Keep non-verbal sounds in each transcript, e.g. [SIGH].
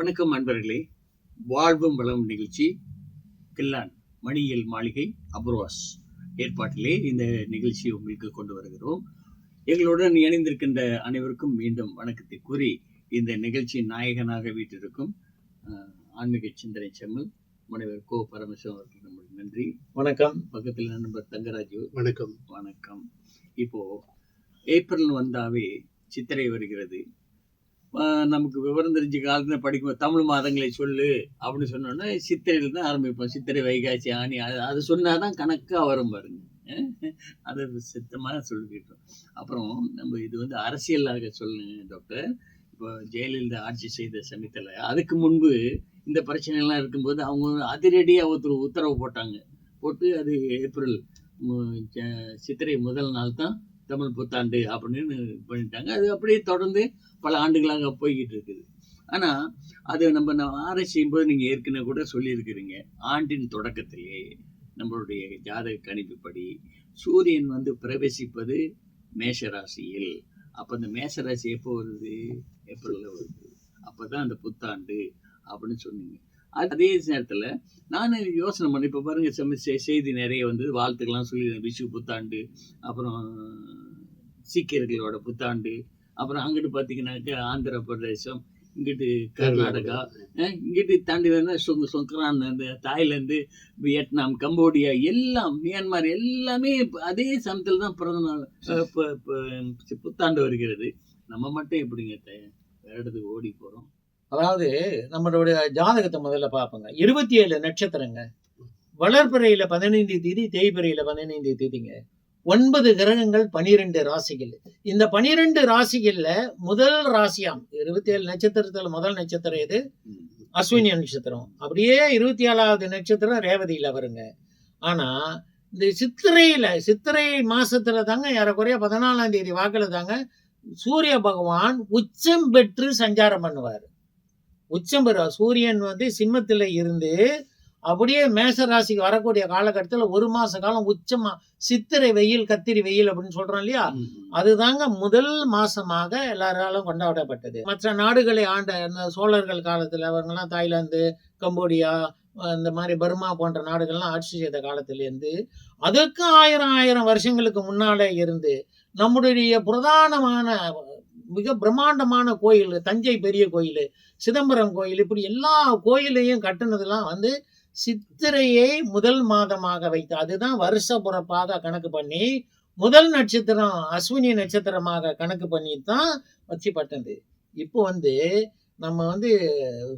வணக்கம் அன்பர்களே. வாழ்வும் வளம் நிகழ்ச்சி. கில்லான் மணியியல் மாளிகை அபுர்வாஸ் ஏற்பாட்டிலே இந்த நிகழ்ச்சியை உங்களுக்கு கொண்டு வருகிறோம். எங்களுடன் இணைந்திருக்கின்ற அனைவருக்கும் மீண்டும் வணக்கத்தை கூறி இந்த நிகழ்ச்சியின் நாயகனாக வீட்டிருக்கும் ஆன்மீக சிந்தனை செம்மல் முனைவர் கோ பரமசிவம் அவர்களுக்கு நம்முடைய நன்றி. வணக்கம். பக்கத்தில் நண்பர் தங்கராஜு. வணக்கம். வணக்கம். இப்போ ஏப்ரல் வந்தாவே சித்திரை வருகிறது. நமக்கு விவரம் தெரிஞ்ச காலத்துல படிக்கும் தமிழ் மாதங்களை சொல்லு அப்படின்னு சொன்னோன்னா சித்திரையில் தான் ஆரம்பிப்போம். சித்திரை வைகாசி ஆணி அது அது சொன்னாதான் கணக்காக வரும் பாருங்க. அதை சித்தமாக சொல்லிக்கிட்டோம். அப்புறம் நம்ம இது வந்து அரசியலாக சொல்லுங்க டாக்டர் இப்போ ஜெயலலிதா ஆட்சி செய்த சமயத்தில் அதுக்கு முன்பு இந்த பிரச்சனைலாம் இருக்கும்போது அவங்க அதிரடியாக ஒருத்தர் உத்தரவு போட்டாங்க. போட்டு அது ஏப்ரல் சித்திரை முதல் நாள் தான் தமிழ் புத்தாண்டு அப்படின்னு பண்ணிட்டாங்க. அது அப்படியே தொடர்ந்து பல ஆண்டுகளாக போய்கிட்டு இருக்குது. ஆனால் அதை நம்ம நம்ம ஆராய்ச்சி செய்யும்போது நீங்கள் ஏற்கனவே கூட சொல்லியிருக்கிறீங்க. ஆண்டின் தொடக்கத்திலே நம்மளுடைய ஜாதக கணிப்புப்படி சூரியன் வந்து பிரவேசிப்பது மேஷராசியில். அப்போ அந்த மேஷராசி எப்போ வருது? ஏப்ரலில் வருது. அப்போ தான் அந்த புத்தாண்டு அப்படின்னு சொன்னீங்க. அதே நேரத்தில் நான் யோசனை பண்ணேன் இப்போ பாருங்கள் செய்தி நிறைய வந்து வாழ்த்துக்கெல்லாம் சொல்லி விஷு புத்தாண்டு அப்புறம் சீக்கியர்களோட புத்தாண்டு அப்புறம் அங்கிட்டு பார்த்தீங்கன்னாக்க ஆந்திர பிரதேசம் இங்கிட்டு கர்நாடகா இங்கிட்டு தாண்டி சொங்க சொங்கரான் அந்த தாய்லாந்து வியட்நாம் கம்போடியா எல்லாம் மியான்மர் எல்லாமே அதே சமயத்தில் தான் பிறந்த நாள் புத்தாண்டு வருகிறது. நம்ம மட்டும் எப்படிங்க த- வேற இடத்துக்கு ஓடி போகிறோம் அதாவது நம்மளுடைய ஜாதகத்தை முதல்ல பார்ப்போங்க. இருபத்தி ஏழு நட்சத்திரங்க. வளர்பிறையில பதினைந்து தேதி தேய்பிறையில பதினைந்து தேதிங்க. ஒன்பது கிரகங்கள் பனிரெண்டு ராசிகள். இந்த பனிரெண்டு ராசிகள்ல முதல் ராசியாம். இருபத்தி ஏழு நட்சத்திரத்துல முதல் நட்சத்திரம் எது? அஸ்வினி நட்சத்திரம். அப்படியே இருபத்தி ஏழாவது நட்சத்திரம் ரேவதியில வருங்க. ஆனா இந்த சித்திரையில சித்திரை மாசத்துல தாங்க ஏறக்குறைய பதினாலாம் தேதி வாக்குல தாங்க சூரிய பகவான் உச்சம் பெற்று சஞ்சாரம் பண்ணுவார். உச்சம் பெறுவார். சூரியன் வந்து சிம்மத்தில் இருந்து அப்படியே மேச ராசிக்கு வரக்கூடிய காலகட்டத்தில் ஒரு மாச காலம் உச்சமா சித்திரை வெயில் கத்திரி வெயில் அப்படின்னு சொல்றோம் இல்லையா? அதுதாங்க முதல் மாசமாக எல்லாராலும் கொண்டாடப்பட்டது. மற்ற நாடுகளை ஆண்ட அந்த சோழர்கள் காலத்துல அவங்கெல்லாம் தாய்லாந்து கம்போடியா இந்த மாதிரி பர்மா போன்ற நாடுகள்லாம் ஆட்சி செய்த காலத்திலேருந்து அதுக்கு ஆயிரம் ஆயிரம் வருஷங்களுக்கு முன்னாலே இருந்து நம்முடைய பிரதானமான மிக பிரம்மாண்டமான கோயில் தஞ்சை பெரிய கோயில் சிதம்பரம் கோயில் இப்படி எல்லா கோயிலையும் கட்டுனதெல்லாம் வந்து சித்திரையை முதல் மாதமாக வைத்து அதுதான் வருஷ பிறப்பாக கணக்கு பண்ணி முதல் நட்சத்திரம் அஸ்வினி நட்சத்திரமாக கணக்கு பண்ணி தான் வச்சுப்பட்டது இப்போ வந்து நம்ம வந்து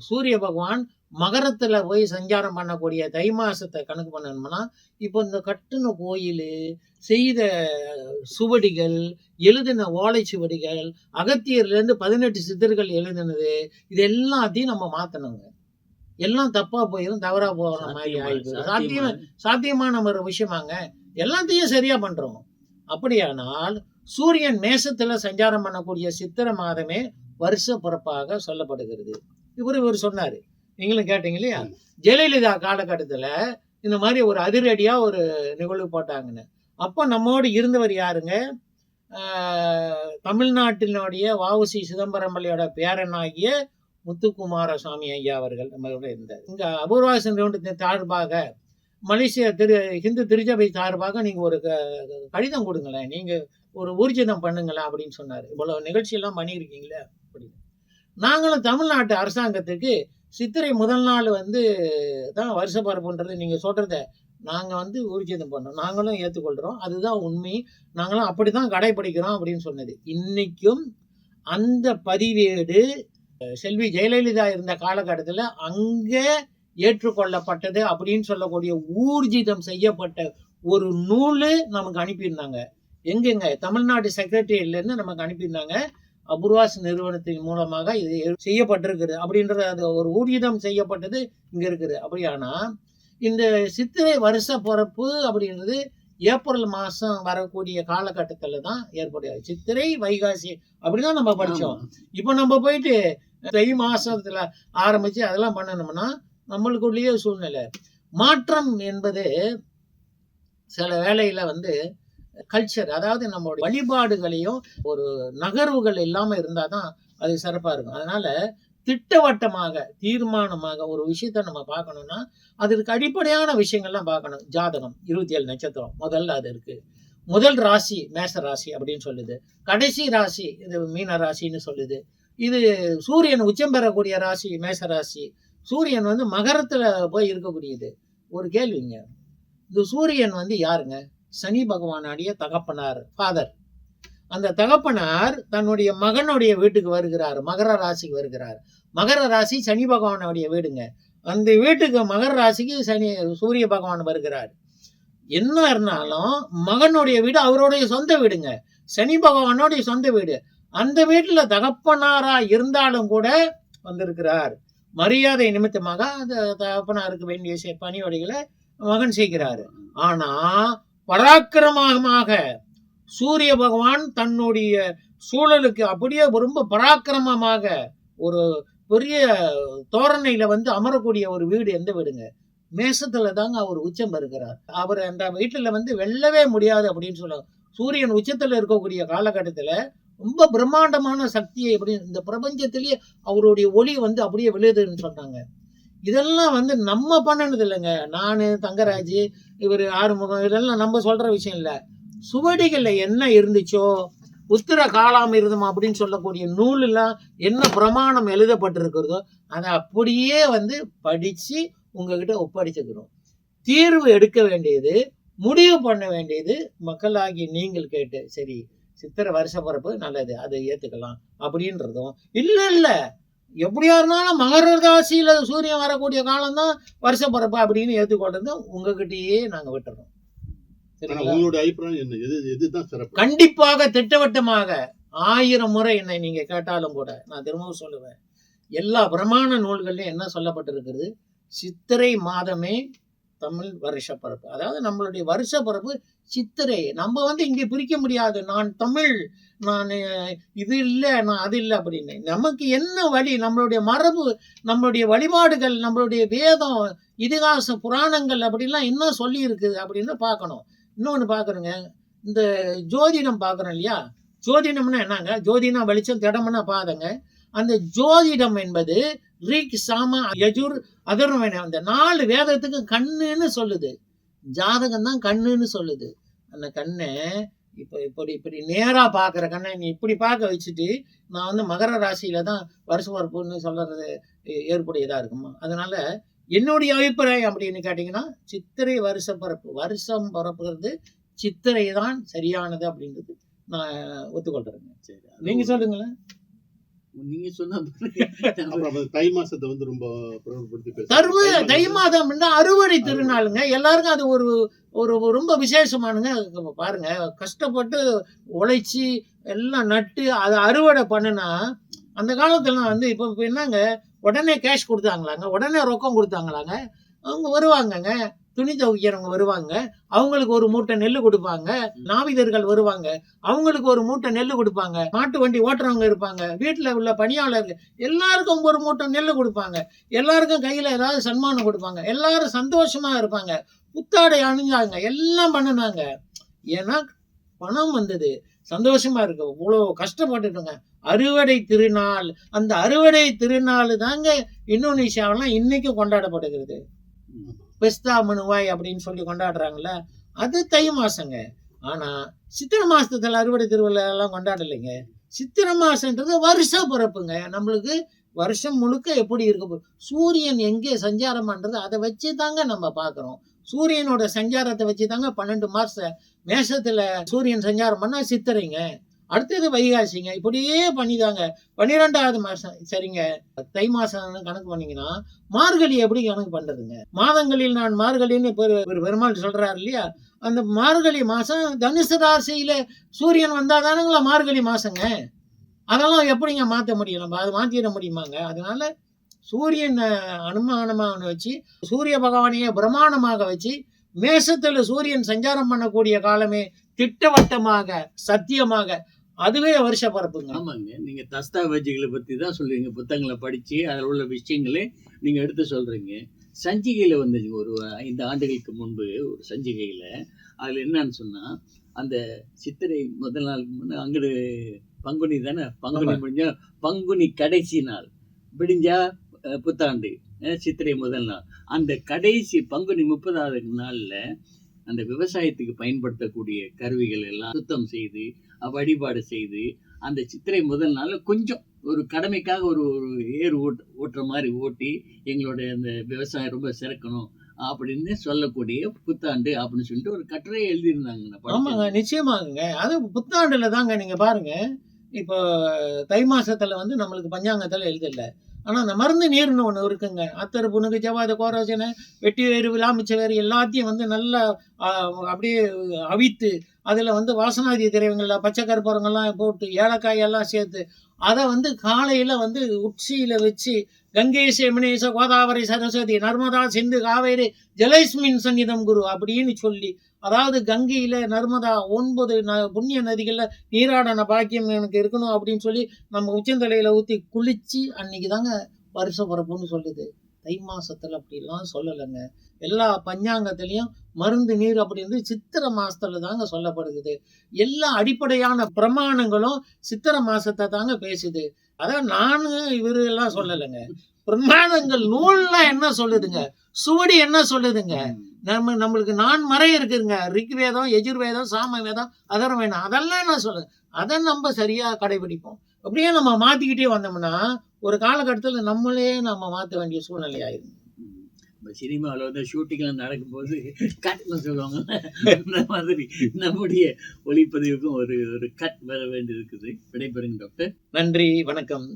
சூரிய பகவான் மகரத்தில் போய் சஞ்சாரம் பண்ணக்கூடிய தை மாசத்தை கணக்கு பண்ணணும்னா இப்போ இந்த கட்டுன கோயில் செய்த சுவடிகள் எழுதின ஓலை சுவடிகள் அகத்தியர்லேருந்து பதினெட்டு சித்தர்கள் எழுதினது இது எல்லாத்தையும் நம்ம மாற்றணுங்க எல்லாம் தப்பா போயிடும் தவறா போகிற மாதிரி ஆயிடுது. சாத்தியம். சாத்தியமான ஒரு விஷயமாங்க. எல்லாத்தையும் சரியா பண்றோம். அப்படியானால் சூரியன் மேசத்துல சஞ்சாரம் பண்ணக்கூடிய சித்திர மாதமே வருஷ பிறப்பாக சொல்லப்படுகிறது. இவர் இவர் சொன்னாரு. நீங்களும் கேட்டீங்க இல்லையா? ஜெயலலிதா காலகட்டத்துல இந்த மாதிரி ஒரு அதிரடியா ஒரு நிகழ்வு போட்டாங்கன்னு. அப்போ நம்மோடு இருந்தவர் யாருங்க? ஆஹ் தமிழ்நாட்டினுடைய வஉசி சிதம்பரம் பிள்ளையோட பேரனாகிய முத்துக்குமாரசாமி ஐயா அவர்கள் நம்மளோட இருந்தார். இங்கே அபூர்வாசன் சார்பாக மலேசிய திரு ஹிந்து திருச்சபை சார்பாக நீங்கள் ஒரு க- கடிதம் கொடுங்களேன். நீங்கள் ஒரு ஊர்ஜிதம் பண்ணுங்களேன் அப்படின்னு சொன்னார். இவ்வளோ நிகழ்ச்சியெல்லாம் பண்ணியிருக்கீங்களே அப்படின்னு. நாங்களும் தமிழ்நாட்டு அரசாங்கத்துக்கு சித்திரை முதல் நாள் வந்து தான் வருஷ பரப்புன்றது நீங்கள் சொல்கிறத நாங்கள் வந்து ஊர்ஜிதம் பண்ணோம். நாங்களும் ஏற்றுக்கொள்கிறோம் அதுதான் உண்மை. நாங்களும் அப்படி தான் கடைபிடிக்கிறோம் அப்படின்னு சொன்னது. இன்றைக்கும் அந்த பதிவேடு செல்வி ஜெயலலிதா இருந்த காலகட்டத்தில் அங்கே ஏற்றுக்கொள்ளப்பட்டது அப்படின்னு சொல்லக்கூடிய ஊர்ஜிதம் செய்யப்பட்ட ஒரு நூல் நமக்கு அனுப்பியிருந்தாங்க. எங்கெங்க? தமிழ்நாடு செக்ரட்டரியேட்ல இருந்து நமக்கு அனுப்பியிருந்தாங்க. அபூர்வாஸ் நிறுவனத்தின் மூலமாக இது செய்யப்பட்டிருக்குது அப்படின்றது அது ஒரு ஊர்ஜிதம் செய்யப்பட்டது இங்க இருக்குது. அப்படியானா இந்த சித்திரை வருஷ பிறப்பு அப்படின்றது ஏப்ரல் மாசம் வரக்கூடிய காலகட்டத்துல தான் ஏற்படுது. சித்திரை வைகாசி அப்படிதான் நம்ம படிச்சோம். இப்போ நம்ம போயிட்டு தை மாசத்துல ஆரம்பிச்சு அதெல்லாம் பண்ணணும்னா நம்மளுக்குள்ளேயே சூழ்நிலை. மாற்றம் என்பது சில வேலையில வந்து கல்ச்சர் அதாவது நம்மளுடைய வழிபாடுகளையும் ஒரு நகர்வுகள் இல்லாம இருந்தாதான் அது சிறப்பா இருக்கும். அதனால திட்டவட்டமாக தீர்மானமாக ஒரு விஷயத்த நம்ம பார்க்கணும்னா அதற்கு அடிப்படையான விஷயங்கள்லாம் பார்க்கணும். ஜாதகம் இருபத்தி ஏழு நட்சத்திரம் முதல்ல அது இருக்கு. முதல் ராசி மேச ராசி அப்படின்னு சொல்லுது. கடைசி ராசி இது மீன ராசின்னு சொல்லுது. இது சூரியன் உச்சம் பெறக்கூடிய ராசி மேச ராசி. சூரியன் வந்து மகரத்தில் போய் இருக்கக்கூடியது. ஒரு கேள்விங்க. இது சூரியன் வந்து யாருங்க? சனி பகவானுடைய தகப்பனார் ஃபாதர் அந்த தகப்பனார் தன்னுடைய மகனுடைய வீட்டுக்கு வருகிறார். மகர ராசிக்கு வருகிறார். மகர ராசி சனி பகவானுடைய வீடுங்க. அந்த வீட்டுக்கு மகர ராசிக்கு சனி சூரிய பகவான் வருகிறார். என்ன இருந்தாலும் மகனுடைய வீடு அவருடைய சொந்த வீடுங்க. சனி பகவானுடைய சொந்த வீடு. அந்த வீட்டில் தகப்பனாரா இருந்தாலும் கூட வந்திருக்கிறார். மரியாதை நிமித்தமாக அந்த தகப்பனாருக்கு வேண்டிய பணிவடைகளை மகன் செய்கிறாரு. ஆனா பராக்கிரமமாக சூரிய பகவான் தன்னுடைய சூழலுக்கு அப்படியே ரொம்ப பராக்கிரமமாக ஒரு பெரிய தோரணையில வந்து அமரக்கூடிய ஒரு வீடு எந்த வீடுங்க? மேசத்துல தாங்க அவர் உச்சம் இருக்கிறார் அவர் அந்த வீட்டுல வந்து வெல்லவே முடியாது அப்படின்னு சொல்லுவாங்க சூரியன் உச்சத்துல இருக்கக்கூடிய காலகட்டத்துல ரொம்ப பிரம்மாண்டமான சக்தியை எப்படி இந்த பிரபஞ்சத்திலேயே அவருடைய ஒளி வந்து அப்படியே விழுதுன்னு சொன்னாங்க இதெல்லாம் வந்து நம்ம பண்ணினது இல்லைங்க. நான் தங்கராஜ் இவர் ஆறுமுகம் இதெல்லாம் நம்ம சொல்ற விஷயம் இல்லை. சுவடிகளில் என்ன இருந்துச்சோ உத்திர காலாமிருதம் அப்படின்னு சொல்லக்கூடிய நூலெல்லாம் என்ன பிரமாணம் எழுதப்பட்டிருக்கிறதோ அதை அப்படியே வந்து படித்து உங்ககிட்ட ஒப்படைச்சுக்கிறோம். தீர்வு எடுக்க வேண்டியது முடிவு பண்ண வேண்டியது மக்களாகி நீங்கள் கேட்டு சரி சித்திரை வருஷ பிறப்பு நல்லது அதை ஏத்துக்கலாம் அப்படின்றதும். இல்ல இல்ல. எப்படியா இருந்தாலும் மகர ராசியில சூரியன் வரக்கூடிய காலம்தான் வருஷ பிறப்பு அப்படின்னு ஏத்துக்கொண்டது உங்ககிட்டயே நாங்க விட்டுறோம். ஆனா சரிங்களா? உங்களோட அபிப்பிராயம் என்ன? எது எதுதான் சிறப்பு? கண்டிப்பாக திட்டவட்டமாக ஆயிரம் முறை என்னை நீங்க கேட்டாலும் கூட நான் திரும்பவும் சொல்லுவேன். எல்லா பிரமாண நூல்கள்லயும் என்ன சொல்லப்பட்டிருக்கிறது? சித்திரை மாதமே தமிழ் வருஷ பிறப்பு அதாவது நம்மளுடைய வருஷ பிறப்பு சித்திரை. நம்ம வந்து இங்கே பிரிக்க முடியாது. நான் தமிழ் நான் இது இல்லை நான் அது இல்லை அப்படின்னு. நமக்கு என்ன வழி? நம்மளுடைய மரபு நம்மளுடைய வழிபாடுகள் நம்மளுடைய வேதம் இதிகாச புராணங்கள் அப்படிலாம் என்ன சொல்லி இருக்குது அப்படின்னு பார்க்கணும். இன்னொன்று பார்க்குறோங்க இந்த ஜோதிடம் பார்க்குறோம் இல்லையா? ஜோதிடம்னா என்னங்க? ஜோதினா வெளிச்சம் திடம்னா பாதங்க. அந்த ஜோதிடம் என்பது ரிக் சாம யஜுர் அதர்வன அந்த நாலு வேதத்துக்கு கண்ணுன்னு சொல்லுது. ஜாதகம் தான் கண்ணுன்னு சொல்லுது. அந்த கண்ணை இப்போ இப்படி இப்படி நேரா பார்க்குற கண்ணை நீ இப்படி பார்க்க வச்சுட்டு நான் வந்து மகர ராசியில தான் வருஷ பிறப்புன்னு சொல்றது ஏ- ஏற்புடையதா இருக்குமா? அதனால என்னுடைய அபிப்பிராயம் அப்படின்னு கேட்டிங்கன்னா சித்திரை வருஷ பிறப்பு. வருஷம் பிறப்புறது சித்திரை தான் சரியானது அப்படின்றது நான் ஒத்துக்கொள்றேங்க. சரி நீங்க சொல்லுங்களேன். நீங்க சொன்ன [LAUGHS] தை மாசத்தை வந்து ரொம்ப. தருவ தை மாசம். தை மாதம் அறுவடை திருநாளுங்க. எல்லாருக்கும் அது ஒரு ஒரு ரொம்ப விசேஷமானுங்க. பாருங்க கஷ்டப்பட்டு உழைச்சி எல்லாம் நட்டு அதை அறுவடை பண்ணுனா அந்த காலத்துல வந்து இப்போ என்னங்க உடனே கேஷ் கொடுத்தாங்களாங்க. உடனே ரொக்கம் கொடுத்தாங்களாங்க. அவங்க வருவாங்கங்க. துணி துவைக்கிறவங்க வருவாங்க. அவங்களுக்கு ஒரு மூட்டை நெல் கொடுப்பாங்க. நாவிதர்கள் வருவாங்க. அவங்களுக்கு ஒரு மூட்டை நெல் கொடுப்பாங்க. மாட்டு வண்டி ஓட்டுறவங்க இருப்பாங்க. வீட்டில் உள்ள பணியாளர்கள் எல்லாருக்கும் ஒரு மூட்டை நெல் கொடுப்பாங்க. எல்லாருக்கும் கையில ஏதாவது சன்மானம் கொடுப்பாங்க. எல்லாரும் சந்தோஷமா இருப்பாங்க. புத்தாடை அணிஞ்சாங்க. எல்லாம் பண்ணுனாங்க. ஏன்னா பணம் வந்தது. சந்தோஷமா இருக்கு. இவ்வளோ கஷ்டப்பட்டுட்டுங்க. அறுவடை திருநாள். அந்த அறுவடை திருநாள் தாங்க இந்தோனேஷியாவெல்லாம் இன்னைக்கும் கொண்டாடப்படுகிறது. பெஸ்தா மனுவாய் அப்படின்னு சொல்லி கொண்டாடுறாங்கல்ல அது தை மாசங்க. ஆனா சித்திரை மாசத்துல அறுவடை திருவிழாலாம் கொண்டாடலைங்க. சித்திரை மாசன்றது வருஷ பிறப்புங்க. நம்மளுக்கு வருஷம் முழுக்க எப்படி இருக்க சூரியன் எங்கே சஞ்சாரம் பண்றது அதை வச்சு தாங்க நம்ம பார்க்குறோம் சூரியனோட சஞ்சாரத்தை வச்சு தாங்க பன்னெண்டு மாச மேஷத்துல சூரியன் சஞ்சாரம் பண்ணா சித்திரைங்க. அடுத்தது வைகாசிங்க. இப்படியே பண்ணிதாங்க. பன்னிரெண்டாவது மாசம் சரிங்க. தை மாசம் கணக்கு பண்ணீங்கன்னா மார்கழி எப்படி கணக்கு பண்றதுங்க? மாதங்களில் நான் மார்கழின்னு பெரு- ஒரு பெருமாள் சொல்றாரு இல்லையா? அந்த மார்கழி மாசம் தனுசு ராசியில சூரியன் வந்தாதானுங்களா மார்கழி மாசங்க? அதெல்லாம் எப்படிங்க மாற்ற முடியும்? நம்ம அதை மாற்றிட முடியுமாங்க? அதனால சூரியன் அனுமானமாக வச்சு சூரிய பகவானையே பிரமாணமாக வச்சு மேசத்துல சூரியன் சஞ்சாரம் பண்ணக்கூடிய காலமே திட்டவட்டமாக சத்தியமாக அதுவே வருஷ பரப்புங்க. ஆமாங்க. நீங்க தஸ்தாவேஜுகளை பத்தி தான் சொல்றீங்க. புத்தகங்களை படிச்சு அதில் உள்ள விஷயங்களே நீங்க எடுத்து சொல்றீங்க. சஞ்சிகையில வந்துச்சுங்க ஒரு ஐந்து ஆண்டுகளுக்கு முன்பு ஒரு சஞ்சிகையில அதுல என்னன்னு சொன்னா அந்த சித்திரை முதல் நாள் முன்ன அங்கிடு பங்குனி தானே? பங்குனி. முடிஞ்ச பங்குனி கடைசி நாள். விடிஞ்சா புத்தாண்டு சித்திரை முதல் நாள். அந்த கடைசி பங்குனி முப்பதாவது நாள்ல அந்த விவசாயத்துக்கு பயன்படுத்தக்கூடிய கருவிகள் எல்லாம் சுத்தம் செய்து வழிபாடு செய்து அந்த சித்திரை முதல் நாள் கொஞ்சம் ஒரு கடமைக்காக ஒரு ஒரு ஏர் ஓட்டு ஓட்டுற மாதிரி ஓட்டி எங்களுடைய அந்த விவசாயம் ரொம்ப சிறக்கணும் அப்படின்னு சொல்லக்கூடிய புத்தாண்டு அப்படின்னு சொல்லிட்டு ஒரு கட்டுரை எழுதியிருந்தாங்க ஆமாங்க நிச்சயமாகங்க. அது புத்தாண்டுல தாங்க நீங்க பாருங்க. இப்போ தை மாசத்துல வந்து நம்மளுக்கு பஞ்சாங்கத்தில் எழுதல. ஆனால் அந்த மருந்து நீர்னு ஒன்று இருக்குங்க. அத்தர் புனுக்கு ஜவாத கோரோசனை வெட்டி வேறு விளாமிச்ச வேறு எல்லாத்தையும் வந்து நல்லா அப்படியே அவித்து அதில் வந்து வாசனாதி திரைவங்களில் பச்சை கருப்பரங்கள்லாம் போட்டு ஏலக்காய் எல்லாம் சேர்த்து அதை வந்து காலையில் வந்து உச்சியில் வச்சு கங்கை சேமனேச கோதாவரி சரஸ்வதி நர்மதா சிந்து காவேரி ஜலஸ்மின் சன்னிதம் குரு அப்படின்னு சொல்லி அதாவது கங்கையில் நர்மதா ஒன்பது ந- புண்ணிய நதிகளில் நீராடன பாக்கியம் எனக்கு இருக்கணும் அப்படின்னு சொல்லி நம்ம உச்சந்தலையில் ஊற்றி குளித்து அன்னைக்கு தாங்க வருஷ பிறப்புன்னு சொல்லுது. தை மாதத்தில் அப்படிலாம் சொல்லலைங்க. எல்லா பஞ்சாங்கத்திலையும் மருந்து நீர் அப்படின்னு சித்திரை மாசத்துல தாங்க சொல்லப்படுகிறது எல்லா அடிப்படையான பிரமாணங்களும் சித்திரை மாசத்தை தாங்க பேசுது. அதான் நானும் இவரு எல்லாம் சொல்லலைங்க. பிரமாணங்கள் நூல்லாம் என்ன சொல்லுதுங்க? சுவடி என்ன சொல்லுதுங்க? நம்ம நம்மளுக்கு நான் மறை இருக்குதுங்க. ரிக்வேதம் எஜுர்வேதம் சாம வேதம் அதர்வ வேதம் அதெல்லாம் நான் சொல்லுங்க அதை நம்ம சரியா கடைபிடிப்போம். அப்படியே நம்ம மாத்திக்கிட்டே வந்தோம்னா ஒரு காலகட்டத்தில் நம்மளே நம்ம மாற்ற வேண்டிய சூழ்நிலை ஆயிரும் ம். இப்ப சினிமாவில் வந்து ஷூட்டிங்லாம் நடக்கும்போது கட்னு சொல்லுவாங்க. அந்த மாதிரி நம்முடைய ஒளிப்பதிவுக்கும் ஒரு ஒரு கட் வர வேண்டி இருக்குது விடைபெறுங்க டாக்டர். நன்றி வணக்கம்.